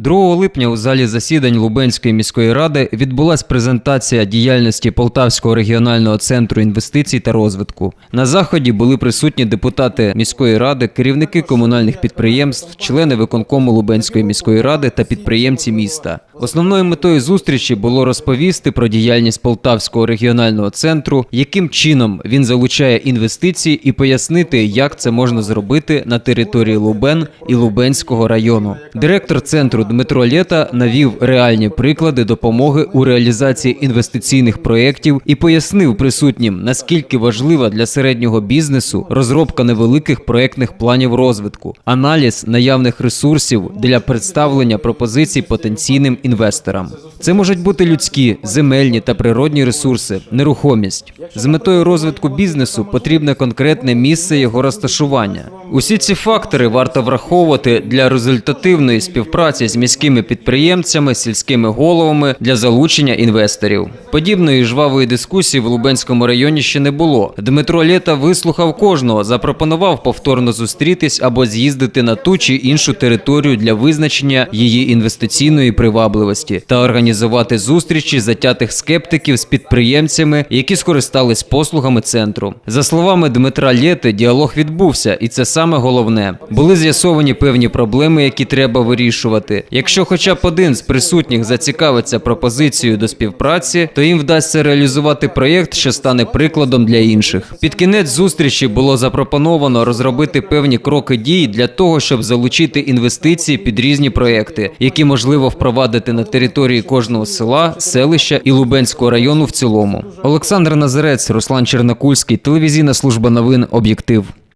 2 липня у залі засідань Лубенської міської ради відбулася презентація діяльності Полтавського регіонального центру інвестицій та розвитку. На заході були присутні депутати міської ради, керівники комунальних підприємств, члени виконкому Лубенської міської ради та підприємці міста. Основною метою зустрічі було розповісти про діяльність Полтавського регіонального центру, яким чином він залучає інвестиції, і пояснити, як це можна зробити на території Лубен і Лубенського району. Директор центру Дмитро Лєта навів реальні приклади допомоги у реалізації інвестиційних проєктів і пояснив присутнім, наскільки важлива для середнього бізнесу розробка невеликих проєктних планів розвитку, аналіз наявних ресурсів для представлення пропозицій потенційним інвесторам. Це можуть бути людські, земельні та природні ресурси, нерухомість. З метою розвитку бізнесу потрібне конкретне місце його розташування. Усі ці фактори варто враховувати для результативної співпраці з міськими підприємцями, сільськими головами для залучення інвесторів. Подібної жвавої дискусії в Лубенському районі ще не було. Дмитро Лєта вислухав кожного, запропонував повторно зустрітись або з'їздити на ту чи іншу територію для визначення її інвестиційної привабливості та організувати зустрічі затятих скептиків з підприємцями, які скористались послугами центру. За словами Дмитра Лєти, діалог відбувся, і це саме головне. Були з'ясовані певні проблеми, які треба вирішувати. Якщо хоча б один з присутніх зацікавиться пропозицією до співпраці, то їм вдасться реалізувати проєкт, що стане прикладом для інших. Під кінець зустрічі було запропоновано розробити певні кроки дій для того, щоб залучити інвестиції під різні проєкти, які можливо впровадити на території кожного села, селища і Лубенського району в цілому. Олександр Назарець, Руслан Чернокульський, телевізійна служба новин Об'єктив.